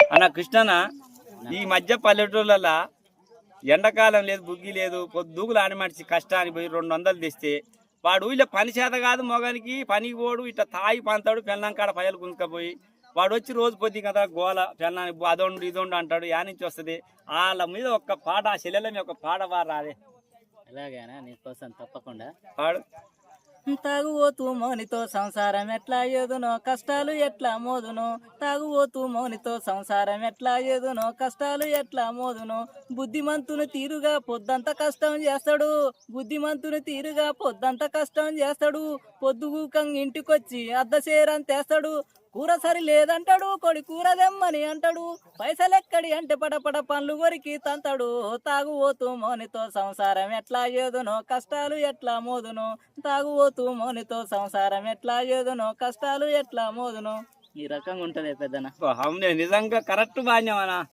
అన్న కృష్ణన ఈ మధ్య పల్లెటూళ్ళలో ఎండాకాలం లేదు బుగ్గి లేదు పొద్దుగులు ఆడి మనిషి కష్టానికి పోయి రెండు వందలు తెస్తే వాడు ఇలా పని చేత కాదు మొగానికి పనికి పోడు ఇట్లా తాగి పంతాడు పెళ్ళం కాడ పయలు గుంజుకపోయి వాడు వచ్చి రోజు పొద్దు కదా గోల పెళ్ళానికి అదొండు ఇదొండు అంటాడు యా నుంచి వస్తుంది. వాళ్ళ మీద ఒక్క పాట ఆ మీద ఒక పాట వారాదే ఎలాగైనా నీకోసం తప్పకుండా. వాడు తాగుబోతూ మౌనితో సంసారం ఎట్లా ఏదునో కష్టాలు ఎట్లా మోదును. తాగుబోతూ మౌనితో సంసారం ఎట్లా ఏదునో కష్టాలు ఎట్లా మోదును. బుద్ధిమంతుని తీరుగా పొద్దంత కష్టం చేస్తాడు. బుద్ధిమంతుని తీరుగా పొద్దంత కష్టం చేస్తాడు. పొద్దుగూకం ఇంటికొచ్చి అద్దసేరం తెస్తాడు. కూర సరి లేదంటాడు కొడి కూర దెమ్మని అంటాడు. పైసలెక్కడి అంటే పడపడ పండ్లు కొరికి తంతాడు. తాగుబోతూ మోనితో సంసారం ఎట్లా ఏదునో కష్టాలు ఎట్లా మోదును. తాగుబోతూ మోనితో సంసారం ఎట్లా ఏదునో కష్టాలు ఎట్లా మోదును. ఈ రకంగా ఉంటది పెద్దన? నిజంగా కరెక్ట్ బాధ్యమనా